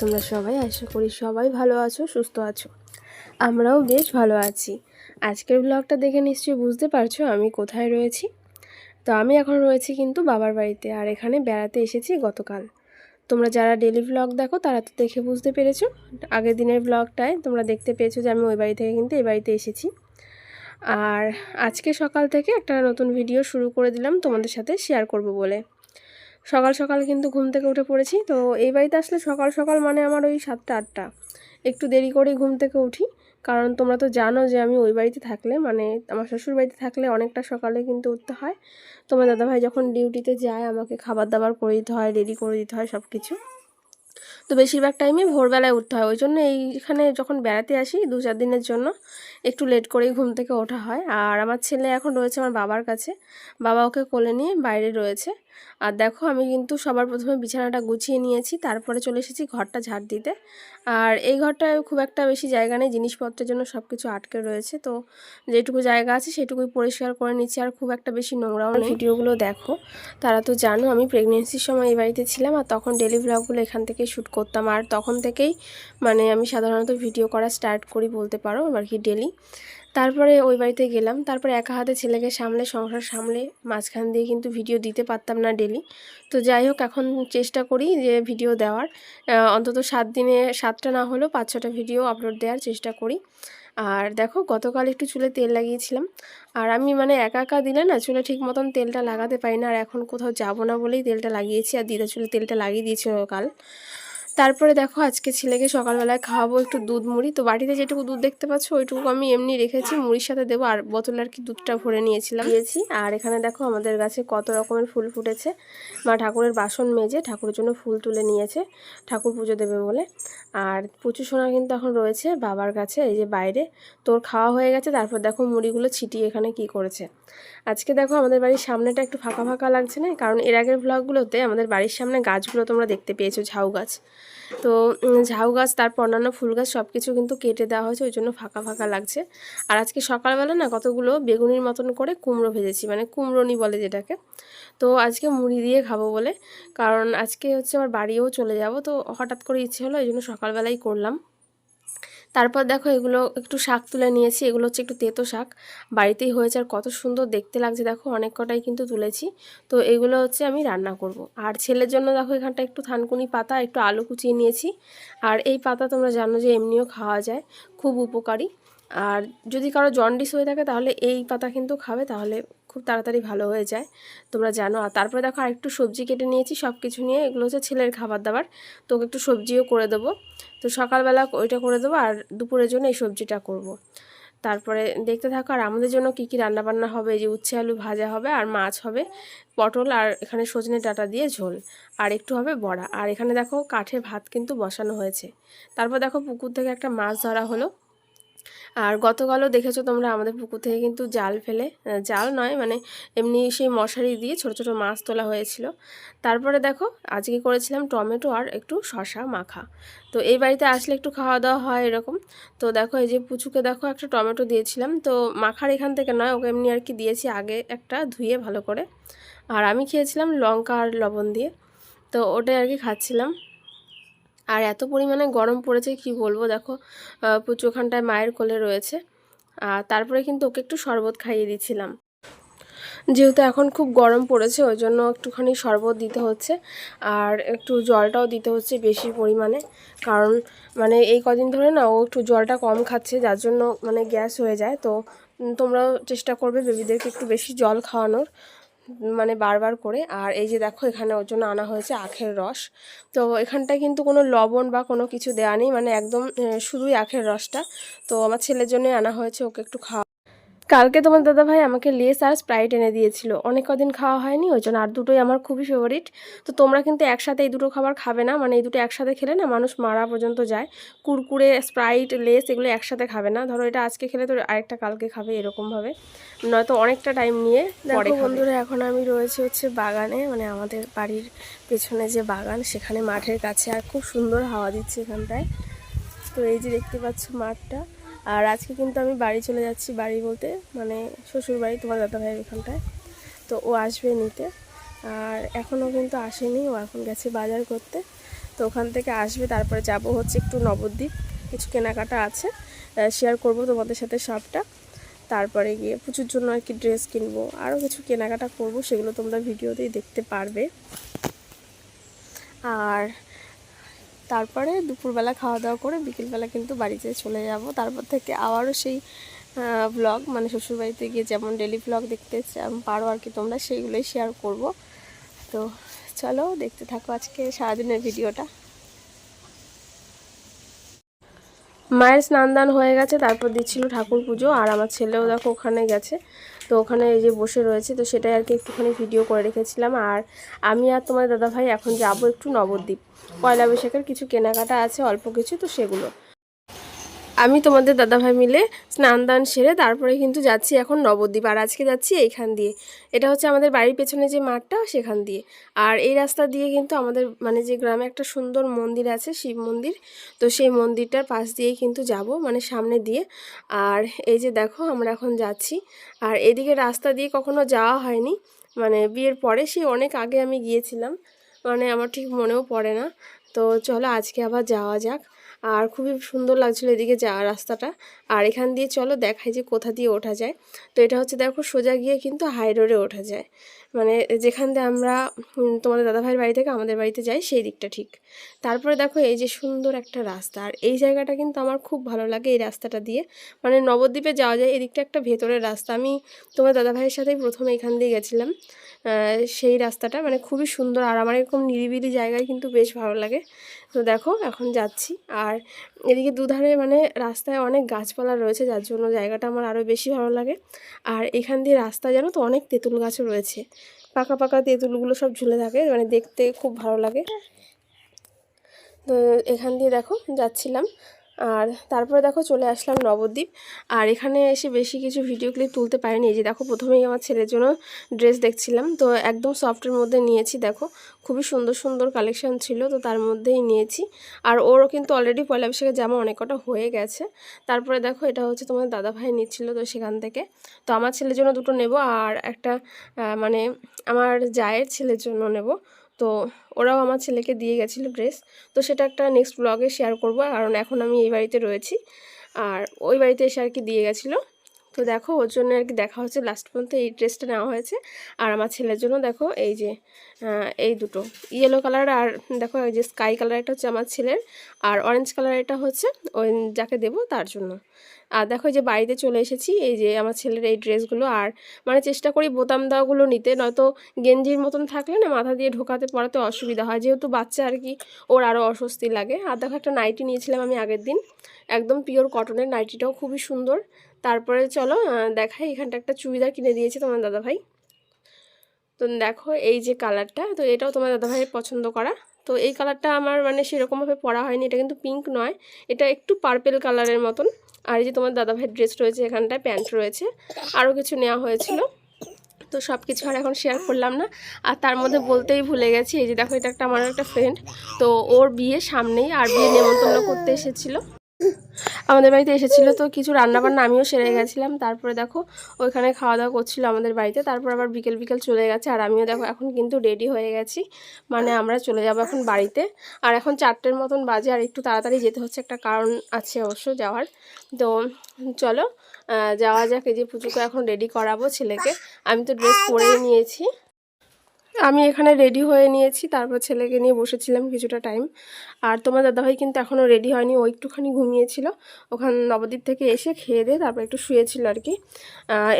তোমরা সবাই আশা করি সবাই ভালো আছো, সুস্থ আছো। আমরাও বেশ ভালো আছি। আজকের ব্লগটা দেখে নিশ্চয়ই বুঝতে পারছ আমি কোথায় রয়েছি। তো আমি এখন রয়েছি কিন্তু বাবার বাড়িতে, আর এখানে বেড়াতে এসেছি গতকাল। তোমরা যারা ডেলি ব্লগ দেখো, তারা তো দেখে বুঝতে পেরেছ। আগের দিনের ব্লগটায় তোমরা দেখতে পেয়েছ যে আমি ওই বাড়ি থেকে কিন্তু এই বাড়িতে এসেছি। আর আজকে সকাল থেকে একটা নতুন ভিডিও শুরু করে দিলাম তোমাদের সাথে শেয়ার করব বলে। সকাল সকাল কিন্তু ঘুম থেকে উঠে পড়েছি। তো এই বাড়িতে আসলে সকাল সকাল মানে আমার ওই সাতটা, আটটা। একটু দেরি করেই ঘুম থেকে উঠি। কারণ তোমরা তো জানো যে আমি ওই বাড়িতে থাকলে মানে আমার শ্বশুর বাড়িতে থাকলে অনেকটা সকালে কিন্তু উঠতে হয়। তোমার দাদাভাই যখন ডিউটিতে যায়, আমাকে খাবার দাবার করে দিতে হয় রেডি করে দিতে হয় সব কিছু তো বেশিরভাগ টাইমে ভোরবেলায় উঠতে হয়। ওই জন্য এইখানে যখন বেড়াতে আসি দু চার দিনের জন্য, একটু লেট করেই ঘুম থেকে ওঠা হয়। আর আমার ছেলে এখন রয়েছে আমার বাবার কাছে। বাবা ওকে কোলে নিয়ে বাইরে রয়েছে। আর দেখো, আমি কিন্তু সবার প্রথমে বিছানাটা গুছিয়ে নিয়েছি, তারপরে চলে এসেছি ঘরটা ঝাড় দিতে। আর এই ঘরটায় খুব একটা বেশি জায়গা নেই, জিনিসপত্রের জন্য সব কিছু আটকে রয়েছে। তো যেটুকু জায়গা আছে সেটুকুই পরিষ্কার করে নিচ্ছি, আর খুব একটা বেশি নোংরাও নেই। ভিডিওগুলো দেখো, তারা তো জানো আমি প্রেগনেন্সির সময় এই বাড়িতে ছিলাম, আর তখন ডেলি ব্লগগুলো এখান থেকে শ্যুট করতাম। আর তখন থেকেই মানে আমি সাধারণত ভিডিও করা স্টার্ট করি বলতে পারো আর কি ডেলি তারপরে ওই বাড়িতে গেলাম, তারপরে একা হাতে ছেলেকে সামলে, সংসার সামলে মাঝখান দিয়ে কিন্তু ভিডিও দিতে পারতাম না ডেলি তো যাই হোক, এখন চেষ্টা করি যে ভিডিও দেওয়ার। অন্তত সাত দিনে, সাতটা না হলেও পাঁচ ছটা ভিডিও আপলোড দেওয়ার চেষ্টা করি। আর দেখো, গতকাল একটু চুলে তেল লাগিয়েছিলাম। আর আমি মানে একা একা দিলে না, চুলে ঠিক মতন তেলটা লাগাতে পারি না। আর এখন কোথাও যাব না বলেই তেলটা লাগিয়েছি। আর দিদা চুলে তেলটা লাগিয়ে দিয়েছিল কাল। তারপরে দেখো আজকে ছেলেকে সকালবেলায় খাওয়াবো একটু দুধ মুড়ি। তো বাড়িতে যেটুকু দুধ দেখতে পাচ্ছ ওইটুকু আমি এমনি রেখেছি। মুড়ির সাথে দেবো আর বোতলে আর কি দুধটা ভরে নিয়েছিলাম। দিয়েছি। আর এখানে দেখো আমাদের গাছে কত রকমের ফুল ফুটেছে। মা ঠাকুরের বাসন মেজে ঠাকুরের জন্য ফুল তুলে নিয়েছে। ঠাকুর পুজো দেবে বলে। আর পুচু সোনা কিন্তু এখন রয়েছে বাবার কাছে, এই যে বাইরে। তোর খাওয়া হয়ে গেছে, তারপর দেখো মুড়িগুলো ছিটিয়ে এখানে কি করেছে। আজকে দেখো আমাদের বাড়ির সামনেটা একটু ফাঁকা ফাঁকা লাগছে না? কারণ এর আগের ব্লগগুলোতে আমাদের বাড়ির সামনে গাছগুলো তোমরা দেখতে পেয়েছ, ঝাউ গাছ। তো ঝাউ গাছ, তারপর অন্যান্য ফুল গাছ সব কিছু কিন্তু কেটে দেওয়া হয়েছে ওই জন্য ফাঁকা ফাঁকা লাগছে। আর আজকে সকালবেলা না কতগুলো বেগুনির মতন করে কুমড়ো ভেজেছি মানে কুমড়োনি বলে যেটাকে। তো আজকে মুড়ি দিয়ে খাব বলে, কারণ আজকে হচ্ছে আমার বাড়িও চলে যাব, তো হঠাৎ করে ইচ্ছে হলো ওই জন্য সকালবেলাই করলাম। তারপর দেখো এগুলো একটু শাক তুলে নিয়েছি, এগুলো হচ্ছে একটু তেতো শাক। বাড়িতেই হয়েছে আর কত সুন্দর দেখতে লাগছে। দেখো অনেক কটাই কিন্তু তুলেছি। তো এগুলো হচ্ছে আমি রান্না করব। আর ছেলের জন্য দেখো এখানটা একটু থানকুনি পাতা, একটু আলু কুচিয়ে নিয়েছি। আর এই পাতা তোমরা জানো যে এমনিও খাওয়া যায়, খুব উপকারী। আর যদি কারও জন্ডিস হয়ে থাকে তাহলে এই পাতা কিন্তু খাবে, তাহলে খুব তাড়াতাড়ি ভালো হয়ে যায়। তোমরা জানো। আর তারপরে দেখো আরেকটু সবজি কেটে নিয়েছি সব কিছু নিয়ে। এগুলো হচ্ছে ছেলের খাবার দাবার। তো একটু সবজিও করে দেবো। তো সকালবেলা ওইটা করে দেবো আর দুপুরের জন্য এই সবজিটা করব। তারপরে দেখতে থাকো আর আমাদের জন্য কী কী রান্নাবান্না হবে? যে উচ্ছে আলু ভাজা হবে আর মাছ হবে, পটল আর এখানে সজনে ডাঁটা দিয়ে ঝোল। আর একটু হবে বড়া। আর এখানে দেখো কাঠে ভাত কিন্তু বসানো হয়েছে। তারপর দেখো পুকুর থেকে একটা মাছ ধরা হলো। আর গতকালও দেখেছ তোমরা আমাদের পুকুর থেকে কিন্তু জাল ফেলে জাল নয় মানে এমনি সেই মশারি দিয়ে ছোট ছোট মাছ তোলা হয়েছিল। তারপরে দেখো, আজকে করেছিলাম টমেটো আর একটু শশা মাখা। তো এই বাড়িতে আসলে একটু খাওয়া দাওয়া হয় এরকম। তো দেখো, এই যে পুচুকে দেখো, একটা টমেটো দিয়েছিলাম। তো মাখার এখান থেকে নয়, ওকে এমনি আর কি দিয়েছি আগে একটা ধুয়ে ভালো করে। আর আমি খেয়েছিলাম লঙ্কা আর লবণ দিয়ে। তো ওটাই আর কি খাচ্ছিলাম। আর এত পরিমাণে গরম পড়েছে কি বলব? দেখো পুচু ওখানটায় মায়ের কোলে রয়েছে। আর তারপরে কিন্তু ওকে একটু শরবত খাইয়ে দিচ্ছিলাম। যেহেতু এখন খুব গরম পড়েছে, ওই জন্য একটুখানি শরবত দিতে হচ্ছে। আর একটু জলটাও দিতে হচ্ছে বেশি পরিমাণে। কারণ মানে এই কদিন ধরে না, ও একটু জলটা কম খাচ্ছে, যার জন্য মানে গ্যাস হয়ে যায়। তো তোমরাও চেষ্টা করবে বেবিদেরকে একটু বেশি জল খাওয়ানোর। মানে বারবার করে। আর এই যে দেখো, এখানে ওর জন্য আনা হয়েছে আখের রস। তো এখানটায় কিন্তু কোনো লবণ বা কোনো কিছু দেওয়া নেই। মানে একদম শুধুই আখের রসটা। তো আমার ছেলের জন্যই আনা হয়েছে, ওকে একটু খাওয়া কালকে তোমার দাদা ভাই আমাকে লেস আর স্প্রাইট এনে দিয়েছিল। অনেক কদিন খাওয়া হয়নি ওই জন্য আর দুটোই আমার খুবই ফেভারিট তো তোমরা কিন্তু একসাথে এই দুটো খাবার খাবে না মানে এই দুটো একসাথে খেলে না মানুষ মারা পর্যন্ত যায়। কুরকুরে স্প্রাইট লেস এগুলো একসাথে খাবে না। ধরো এটা আজকে খেলে তো আরেকটা কালকে খাবে এরকমভাবে। নয়তো অনেকটা টাইম নিয়ে পরে বন্ধুরা এখন আমি রয়েছে হচ্ছে বাগানে মানে আমাদের বাড়ির পেছনে যে বাগান সেখানে মাঠের কাছে। আর খুব সুন্দর হাওয়া দিচ্ছে এখানটায়। তো এই যে দেখতে পাচ্ছ মাঠটা। আর আজকে কিন্তু আমি বাড়ি চলে যাচ্ছি, বাড়ি বলতে মানে শ্বশুর বাড়ি তোমার দাদা ভাইয়ের ওখানটায়। তো ও আসবে নিতে। আর এখনও কিন্তু আসেনি, ও এখন গেছে বাজার করতে। তো ওখান থেকে আসবে, তারপরে যাব হচ্ছে একটু নবদ্বীপ। কিছু কেনাকাটা আছে শেয়ার করব তোমাদের সাথে সবটা। তারপরে গিয়ে পুজোর জন্য আর কি ড্রেস কিনবো, আরও কিছু কেনাকাটা করব, সেগুলো তোমরা ভিডিওতেই দেখতে পারবে। আর তারপরে দুপুরবেলা খাওয়া দাওয়া করে বিকেলবেলা কিন্তু বাড়িতে চলে যাব। তারপর থেকে আবারও সেই ব্লগ মানে শ্বশুরবাড়িতে গিয়ে যেমন ডেলি ব্লগ দেখতে পারো আর কি তোমরা, সেইগুলোই শেয়ার করব। তো চলো, দেখতে থাকো আজকে সারাদিনের ভিডিওটা। মায়ের স্নান দান হয়ে গেছে, তারপর দিচ্ছিল ঠাকুর পুজো, আর আমার ছেলেও দেখো ওখানে গেছে। তো ওখানে এই যে বসে রয়েছে, তো সেটাই আর কি একটুখানি ভিডিও করে রেখেছিলাম। আর আমি আর তোমার দাদাভাই এখন যাব একটু নবদ্বীপ। পয়লা বৈশাখের কিছু কেনাকাটা আছে, অল্প কিছু, তো সেগুলো। আমি তোমাদের দাদাভাই মিলে স্নান দান সেরে তারপরে কিন্তু যাচ্ছি এখন নবদ্বীপ। আর আজকে যাচ্ছি এইখান দিয়ে। এটা হচ্ছে আমাদের বাড়ির পেছনে যে মাঠটা, সেখান দিয়ে। আর এই রাস্তা দিয়ে কিন্তু আমাদের মানে যে গ্রামে একটা সুন্দর মন্দির আছে, শিব মন্দির, তো সেই মন্দিরটার পাশ দিয়েই কিন্তু যাব মানে সামনে দিয়ে। আর এই যে দেখো, আমরা এখন যাচ্ছি। আর এদিকে রাস্তা দিয়ে কখনো যাওয়া হয়নি। মানে বিয়ের পরে সেই অনেক আগে আমি গিয়েছিলাম। মানে আমার ঠিক মনেও পড়ে না। তো চলো আজকে আবার যাওয়া যাক। আর খুবই সুন্দর লাগছিল এদিকে যাওয়া রাস্তাটা। আর এখান দিয়ে চলো দেখাই যে কোথা দিয়ে ওঠা যায়। তো এটা হচ্ছে দেখো সোজা গিয়ে কিন্তু হাই রোডে ওঠা যায়। মানে যেখান দিয়ে আমরা তোমাদের দাদাভাইয়ের বাড়ি থেকে আমাদের বাড়িতে যাই সেই দিকটা ঠিক। তারপরে দেখো এই যে সুন্দর একটা রাস্তা। আর এই জায়গাটা কিন্তু আমার খুব ভালো লাগে এই রাস্তাটা দিয়ে। মানে নবদ্বীপে যাওয়া যায় এদিকটা একটা ভেতরের রাস্তা। আমি তোমার দাদাভাইয়ের সাথেই প্রথমে এখান দিয়ে গেছিলাম। সেই রাস্তাটা। মানে খুবই সুন্দর। আর আমার এরকম নিরিবিলি জায়গায় কিন্তু বেশ ভালো লাগে। তো দেখো, এখন যাচ্ছি। আর এদিকে দুধারে মানে রাস্তায় অনেক গাছপালা রয়েছে, যার জন্য জায়গাটা আমার আরও বেশি ভালো লাগে। আর এখান দিয়ে রাস্তা জানো তো, অনেক তেঁতুল গাছও রয়েছে। পাকা পাকা তেঁতুলগুলো সব ঝুলে থাকে মানে দেখতে খুব ভালো লাগে। তো এখান দিয়ে দেখো, যাচ্ছিলাম। আর তারপরে দেখো চলে আসলাম নবদ্বীপ। আর এখানে এসে বেশি কিছু ভিডিও ক্লিপ তুলতে পারিনি। এই যে দেখো, প্রথমেই আমার ছেলের জন্য ড্রেস দেখছিলাম। তো একদম সফটের মধ্যে নিয়েছি দেখো। খুবই সুন্দর সুন্দর কালেকশন ছিল, তো তার মধ্যেই নিয়েছি। আর ওরও কিন্তু অলরেডি পয়লা বৈশাখের জামা অনেক কটা হয়ে গেছে। তারপরে দেখো, এটা হচ্ছে তোমার দাদা ভাই নিচ্ছিল তো সেখান থেকে। তো আমার ছেলের জন্য দুটো নেব। আর একটা মানে আমার জায়ের ছেলের জন্য নেব। তো ওরাও আমার ছেলেকে দিয়ে গেছিল ড্রেস। তো সেটা একটা নেক্সট ব্লগে শেয়ার করব। কারণ এখন আমি এই বাড়িতে রয়েছি। আর ওই বাড়িতে এসে আর কি দিয়ে গেছিল। তো দেখো, ওর জন্য আর কি দেখা হচ্ছে লাস্ট পর্যন্ত এই ড্রেসটা নেওয়া হয়েছে। আর আমার ছেলের জন্য দেখো, এই যে এই দুটো। ইয়েলো কালার আর দেখো, এই যে স্কাই কালার এটা হচ্ছে আমার ছেলের, আর অরেঞ্জ কালার এটা হচ্ছে ওই যাকে দেবো তার জন্য। আর দেখো যে বাড়িতে চলে এসেছি, এই যে আমার ছেলের এই ড্রেসগুলো। আর মানে চেষ্টা করি বোতাম দেওয়াগুলো নিতে, নয়তো গেঞ্জির মতন থাকলে না মাথা দিয়ে ঢোকাতে পড়াতে অসুবিধা হয়। যেহেতু বাচ্চা আর কি, ওর আরও অস্বস্তি লাগে। আর দেখো, একটা নাইটি নিয়েছিলাম আমি আগের দিন। একদম পিওর কটনের নাইটিটাও খুবই সুন্দর। তারপরে চলো দেখাই, এখানটা একটা চুড়িদার কিনে দিয়েছে তোমার দাদাভাই। তো দেখো, এই যে কালারটা, তো এটাও তোমার দাদাভাইয়ের পছন্দ করা। তো এই কালারটা আমার মানে সেরকমভাবে পরা হয়নি, এটা কিন্তু পিঙ্ক নয়, এটা একটু পার্পেল কালারের মতন। আর এই যে তোমার দাদাভাইয়ের ড্রেস রয়েছে, এখানটায় প্যান্ট রয়েছে, আরও কিছু নেওয়া হয়েছিল। তো সব কিছু আর এখন শেয়ার করলাম না। আর তার মধ্যে বলতেই ভুলে গেছি, এই যে দেখো, এটা একটা আমার একটা ফ্রেন্ড তো ওর বিয়ে সামনেই, আর বিয়ে নেমন্তন্ন করতে এসেছিল। আমাদের বাড়িতে এসেছিল তো কিছু রান্নাবান্না আমিও সেরে গেছিলাম। তারপরে দেখো, ওইখানে খাওয়া দাওয়া করছিল আমাদের বাড়িতে। তারপর আবার বিকেল বিকেল চলে গেছে। আর আমিও দেখো, এখন কিন্তু রেডি হয়ে গেছি। মানে আমরা চলে যাব এখন বাড়িতে। আর এখন চারটের মতন বাজে, আর একটু তাড়াতাড়ি যেতে হচ্ছে। একটা কারণ আছে অবশ্য যাওয়ার। তো চলো যাওয়া যাক। এই যে পুজোকে এখন রেডি করাবো ছেলেকে। আমি তো ড্রেস পরেই নিয়েছি। আমি এখানে রেডি হয়ে নিয়েছি, তারপর ছেলেকে নিয়ে বসেছিলাম কিছুটা টাইম আর তোমার দাদাভাই কিন্তু এখনও রেডি হয়নি, ও একটুখানি ঘুমিয়েছিল। ওখান নবদ্বীপ থেকে এসে খেয়ে দিয়ে তারপর একটু শুয়েছিল আর কি।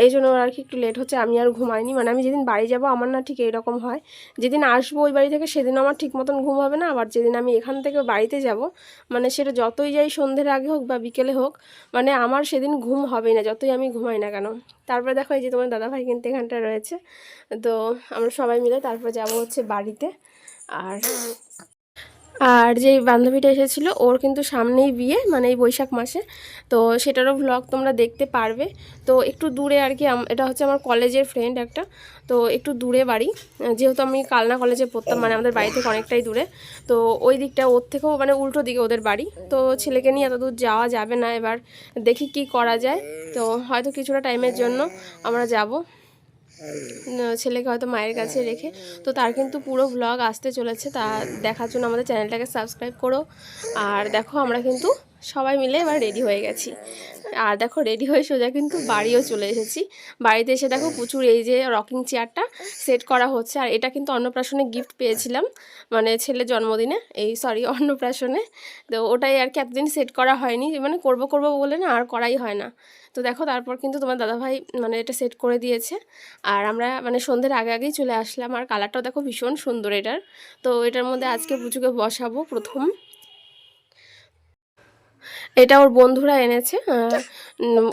এই জন্য আর কি একটু লেট হচ্ছে, আমি আর ঘুমাইনি। মানে আমি যেদিন বাড়ি যাব, আমার না ঠিক এইরকম হয়। যেদিন আসব ওই বাড়ি থেকে সেদিন আমার ঠিক মতন ঘুম হবে না। আবার যেদিন আমি এখান থেকে বাড়িতে যাব মানে সেটা যতই যাই সন্ধ্যের আগে হোক বা বিকেলে হোক মানে আমার সেদিন ঘুম হবেই না, যতই আমি ঘুমাই না কেন। তারপরে দেখো এই যে তোমার দাদাভাই কিন্তু এখানটা রয়েছে। তো আমরা সবাই মিলে তারপর যাব হচ্ছে বাড়িতে। আর আর যে বান্ধবীটা এসেছিল, ওর কিন্তু সামনেই বিয়ে মানে এই বৈশাখ মাসে। তো সেটারও ভ্লগ তোমরা দেখতে পারবে। তো একটু দূরে আর কি এটা হচ্ছে আমার কলেজের ফ্রেন্ড একটা। তো একটু দূরে বাড়ি। যেহেতু আমি কালনা কলেজে পড়তাম মানে আমাদের বাড়ি থেকে অনেকটাই দূরে। তো ওই দিকটা, ওর থেকেও মানে উল্টো দিকে ওদের বাড়ি। তো ছেলেকে নিয়ে এত দূর যাওয়া যাবে না এবার, দেখি কি করা যায়। তো হয়তো কিছুটা টাইমের জন্য আমরা যাব। ছেলেকে হয়তো মায়ের কাছে রেখে। তো তার কিন্তু পুরো ব্লগ আসতে চলেছে, তা দেখার জন্য আমাদের চ্যানেলটাকে সাবস্ক্রাইব করো। আর দেখো, আমরা কিন্তু সবাই মিলে এবার রেডি হয়ে গেছি। আর দেখো রেডি হয়ে সোজা কিন্তু বাড়িও চলে এসেছি। বাড়িতে এসে দেখো প্রচুর এই যে রকিং চেয়ারটা সেট করা হচ্ছে। আর এটা কিন্তু অন্নপ্রাশনে গিফট পেয়েছিলাম মানে ছেলের জন্মদিনে। এই সরি অন্নপ্রাশনে। তো ওটাই আর কি এতদিন সেট করা হয়নি। মানে করব করব বলে না, আর করাই হয় না। তো দেখো তারপর কিন্তু তোমার দাদাভাই মানে এটা সেট করে দিয়েছে। আর আমরা মানে সন্ধ্যের আগে আগেই চলে আসলাম। আর কালারটাও দেখো ভীষণ সুন্দর এটার। তো এটার মধ্যে আজকে পুচুকে বসাবো প্রথম। এটা ওর বন্ধুরা এনেছে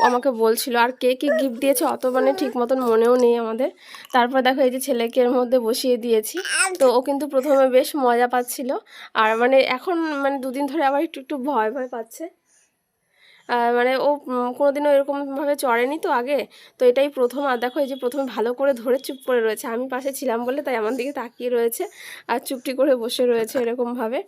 আমাকে বলছিল আর কে কে গিফট দিয়েছে? অত মানে ঠিক মতন মনেও নেই আমাদের। তারপর দেখো এই যে ছেলেকে এর মধ্যে বসিয়ে দিয়েছি। তো ও কিন্তু প্রথমে বেশ মজা পাচ্ছিল। আর মানে এখন মানে দুদিন ধরে আবার একটু একটু ভয় ভয় পাচ্ছে। মানে ও কোনোদিনও এরকমভাবে চড়েনি তো আগে। তো এটাই প্রথম। আর দেখো এই যে প্রথমে ভালো করে ধরে চুপ করে রয়েছে। আমি পাশে ছিলাম বলে তাই আমার দিকে তাকিয়ে রয়েছে। আর চুপটি করে বসে রয়েছে এরকমভাবে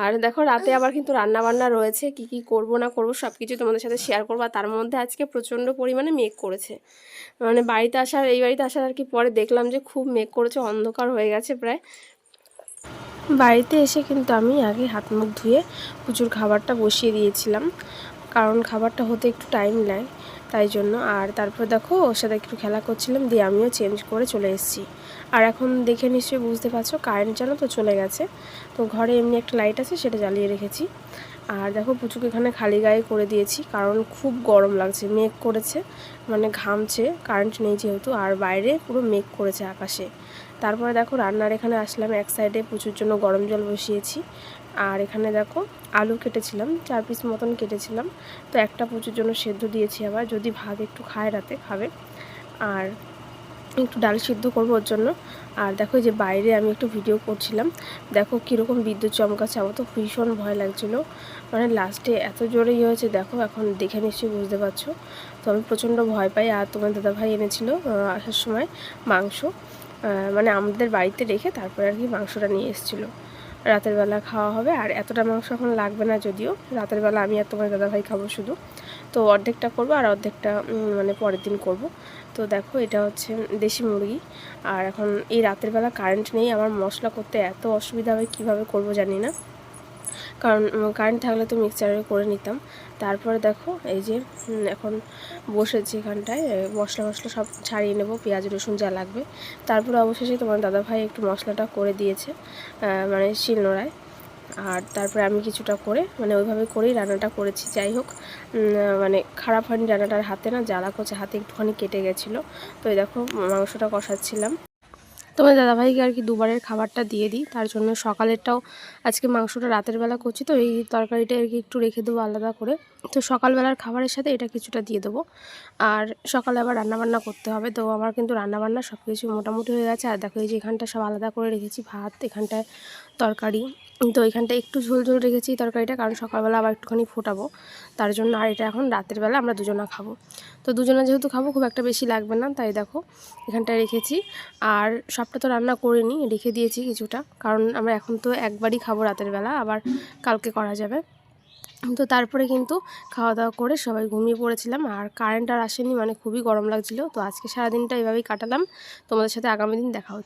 আর দেখো রাতে আবার কিন্তু রান্না বান্না রয়েছে কি কি করব না করব সব কিছু তোমাদের সাথে শেয়ার করব। আর তার মধ্যে আজকে প্রচণ্ড পরিমাণে মেঘ করেছে। মানে বাড়িতে আসার এই বাড়িতে আসার আর কি পরে দেখলাম যে খুব মেঘ করেছে অন্ধকার হয়ে গেছে প্রায়। বাড়িতে এসে কিন্তু আমি আগে হাত মুখ ধুয়ে প্রচুর খাবারটা বসিয়ে দিয়েছিলাম কারণ খাবারটা হতে একটু টাইম নেয় তাই জন্য। আর তারপর দেখো ওর সাথে একটু খেলা করছিলাম দিয়ে আমিও চেঞ্জ করে চলে এসেছি। আর এখন দেখে নিশ্চয়ই বুঝতে পারছ কারেন্ট যেন তো চলে গেছে। তো ঘরে এমনি একটা লাইট আছে, সেটা জ্বালিয়ে রেখেছি। আর দেখো, পুচুকে এখানে খালি গায়ে করে দিয়েছি, কারণ খুব গরম লাগছে, মেঘ করেছে মানে ঘামছে কারেন্ট নেই যেহেতু, আর বাইরে পুরো মেঘ করেছে আকাশে। তারপরে দেখো, রান্নার এখানে আসলাম, এক সাইডে প্রচুর জন্য গরম জল বসিয়েছি। আর এখানে দেখো, আলু কেটেছিলাম, চার পিস মতন কেটেছিলাম। তো একটা প্রচুর জন্য সেদ্ধ দিয়েছি আবার, যদি ভাত একটু খায় রাতে, খাবে। আর একটু ডাল সিদ্ধ করব ওর জন্য। আর দেখো যে বাইরে আমি একটু ভিডিও করছিলাম। দেখো কীরকম বিদ্যুৎ চমকাচ্ছে, আমার তো ভীষণ ভয় লাগছিল। মানে লাস্টে এত জোরে ইয়ে হয়েছে, দেখো এখন দেখে নিশ্চয়ই বুঝতে পারছ। তো আমি প্রচণ্ড ভয় পাই, আর তোমার দাদাভাই এনেছিল আসার সময় মাংস। মানে আমাদের বাড়িতে রেখে তারপরে আর কি মাংসটা নিয়ে এসেছিল। রাতের বেলা খাওয়া হবে, আর এতটা মাংস এখন লাগবে না যদিও। রাতের বেলা আমি আর তোমার দাদাভাই খাব শুধু। তো অর্ধেকটা করব আর অর্ধেকটা মানে পরের দিন করব। তো দেখো এটা হচ্ছে দেশি মুরগি। আর এখন এই রাতের বেলা কারেন্ট নেই, আমার মশলা করতে এত অসুবিধা হবে, কীভাবে করব জানি না। কারণ কারেন্ট থাকলে তো মিক্সচারে করে নিতাম। তারপরে দেখো এই যে এখন বসেছি এখানটায় মশলা মশলা সব ছাড়িয়ে নেব, পেঁয়াজ, রসুন যা লাগবে। তারপরে অবশেষে তোমার দাদাভাই একটু মশলাটা করে দিয়েছে মানে শিলনোড়ায়। আর তারপরে আমি কিছুটা করে মানে ওইভাবে করেই রান্নাটা করেছি। যাই হোক মানে খারাপ হয়নি রান্নাটার হাতে না, জ্বালা করছে, হাতে একটুখানি কেটে গেছিল। তো এই দেখো, মাংসটা কষাচ্ছিলাম। তোমার দাদাভাইকে আর কি দুবারের খাবারটা দিয়ে দিই, তার জন্য সকালেরটাও আজকে মাংসটা রাতের বেলা করছি। তো এই তরকারিটা আর কি একটু রেখে দেবো আলাদা করে। তো সকালবেলার খাবারের সাথে এটা কিছুটা দিয়ে দেবো। আর সকালে আবার রান্নাবান্না করতে হবে। তো আমার কিন্তু রান্নাবান্না সব কিছু মোটামুটি হয়ে গেছে। আর দেখো, এই যে এখানটা সব আলাদা করে রেখেছি, ভাত, এখানটায় তরকারি। তো এখানটা একটু ঝোল ঝোল রেখেছি তরকারিটা, কারণ সকালবেলা আবার একটুখানি ফোটাবো। তার জন্য আর এটা এখন রাতের বেলা আমরা দুজনা খাব। তো দুজনা যেহেতু খাব, খুব একটা বেশি লাগবে না, তাই দেখো এখানটায় রেখেছি। আর সবটা তো রান্না করিনি, রেখে দিয়েছি কিছুটা, কারণ আমরা এখন তো একবারই খাব রাতের বেলা, আবার কালকে করা যাবে। তো তারপরে কিন্তু খাওয়া দাওয়া করে সবাই ঘুমিয়ে পড়েছিলাম, আর কারেন্ট আর আসেনি মানে খুবই গরম লাগছিল। তো আজকে সারাদিনটা এভাবেই কাটালাম। তোমাদের সাথে আগামী দিন দেখা